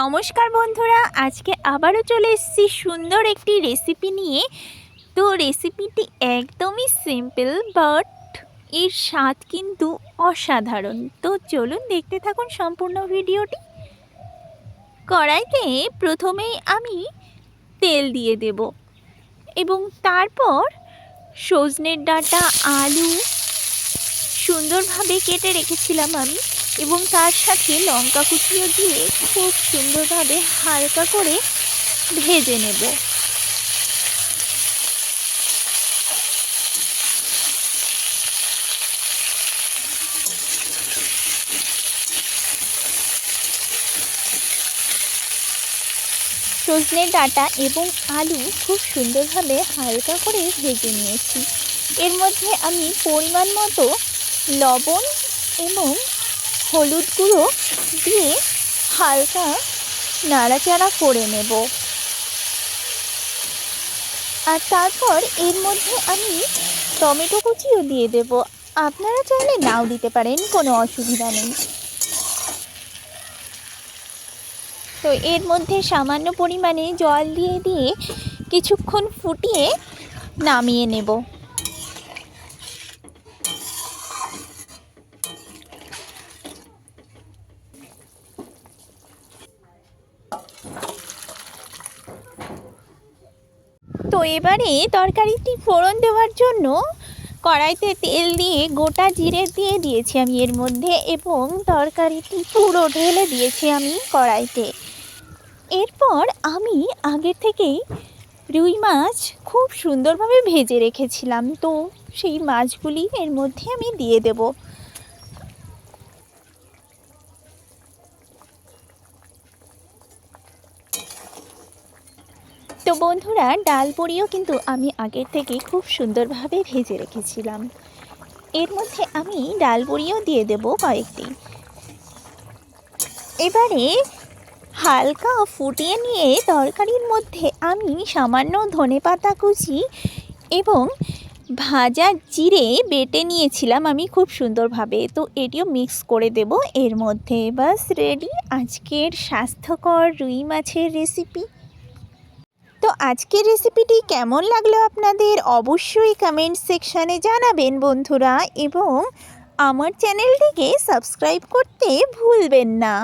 নমস্কার বন্ধুরা, আজকে আবারও চলে এসেছি সুন্দর একটি রেসিপি নিয়ে। তো রেসিপিটি একদমই সিম্পল বাট এর স্বাদ কিন্তু অসাধারণ। তো চলুন দেখতে থাকুন সম্পূর্ণ ভিডিওটি। কড়াইতে প্রথমেই আমি তেল দিয়ে দেব এবং তারপর সজনের ডাঁটা, আলু সুন্দরভাবে কেটে রেখেছিলাম আমি। এবং তার সাথে লঙ্কা কুচিও দিয়ে খুব সুন্দরভাবে হালকা করে ভেজে নেব। সজনে ডাঁটা এবং আলু খুব সুন্দরভাবে হালকা করে ভেজে নিয়েছি। এর মধ্যে আমি পরিমাণ মতো লবণ এবং হলুদ গুঁড়ো দিয়ে হালকা নাড়াচাড়া করে নেব। আর তারপর এর মধ্যে আমি টমেটো কুচিও দিয়ে দেব। আপনারা চাইলে নাও দিতে পারেন, কোনো অসুবিধা নেই। তো এর মধ্যে সামান্য পরিমাণে জল দিয়ে দিয়ে কিছুক্ষণ ফুটিয়ে নামিয়ে নেব। তো এবারে তরকারিটি ফোড়ন দেওয়ার জন্য কড়াইতে তেল দিয়ে গোটা জিরে দিয়ে দিয়েছি আমি এর মধ্যে এবং তরকারিটি পুরো ঢেলে দিয়েছি আমি কড়াইতে। এরপর আমি আগের থেকেই রুই মাছ খুব সুন্দরভাবে ভেজে রেখেছিলাম, তো সেই মাছগুলি এর মধ্যে আমি দিয়ে দেবো। তো বন্ধুরা, ডাল বড়িও কিন্তু আমি আগের থেকে খুব সুন্দরভাবে ভেজে রেখেছিলাম। এর মধ্যে আমি ডাল বড়িও দিয়ে দেব কয়েকটি। এবারে হালকা ফুটিয়ে নিয়ে তরকারির মধ্যে আমি সামান্য ধনে পাতা কুচি এবং ভাজা জিরে বেটে নিয়েছিলাম আমি খুব সুন্দরভাবে। তো এটিও মিক্স করে দেব। এর মধ্যে বাস রেডি। আজকের স্বাস্থ্যকর রুই মাছের রেসিপি। তো আজকের রেসিপিটি কেমন লাগল আপনাদের অবশ্যই কমেন্ট সেকশানে জানাবেন বন্ধুরা এবং আমার চ্যানেলটিকে সাবস্ক্রাইব করতে ভুলবেন না।